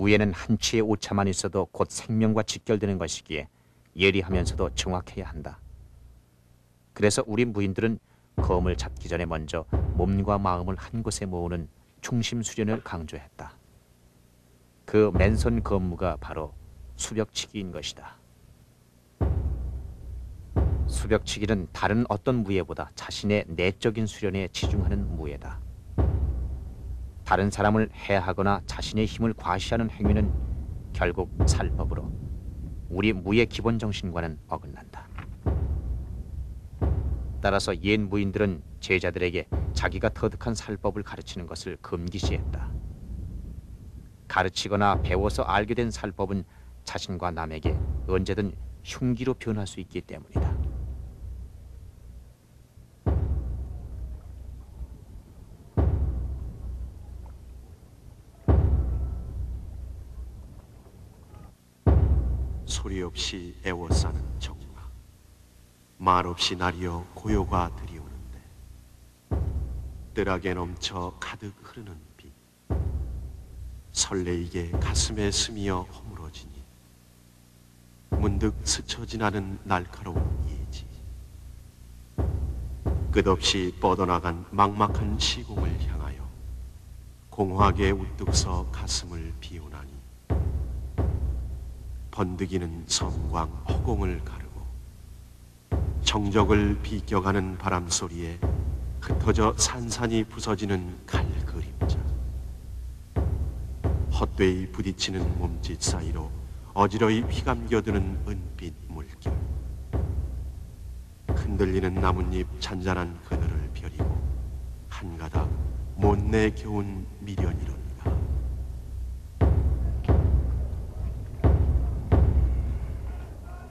무예는 한 치의 오차만 있어도 곧 생명과 직결되는 것이기에 예리하면서도 정확해야 한다. 그래서 우리 무인들은 검을 잡기 전에 먼저 몸과 마음을 한 곳에 모으는 중심 수련을 강조했다. 그 맨손 검무가 바로 수벽치기인 것이다. 수벽치기는 다른 어떤 무예보다 자신의 내적인 수련에 치중하는 무예다. 다른 사람을 해하거나 자신의 힘을 과시하는 행위는 결국 살법으로 우리 무의 기본 정신과는 어긋난다. 따라서 옛 무인들은 제자들에게 자기가 터득한 살법을 가르치는 것을 금기시했다. 가르치거나 배워서 알게 된 살법은 자신과 남에게 언제든 흉기로 변할 수 있기 때문이다. 소리 없이 애워싸는 정마 말 없이 날이어 고요가 들이오는데 뜰하게 넘쳐 가득 흐르는 비 설레이게 가슴에 스미어 허물어지니 문득 스쳐 지나는 날카로운 예지. 끝없이 뻗어나간 막막한 시공을 향하여 공허하게 우뚝 서 가슴을 비우나니 번득이는 섬광 허공을 가르고 정적을 비껴가는 바람 소리에 흩어져 산산이 부서지는 칼 그림자. 헛되이 부딪히는 몸짓 사이로 어지러이 휘감겨드는 은빛 물결. 흔들리는 나뭇잎 잔잔한 그늘을 벼리고 한 가닥 못내 겨운 미련이론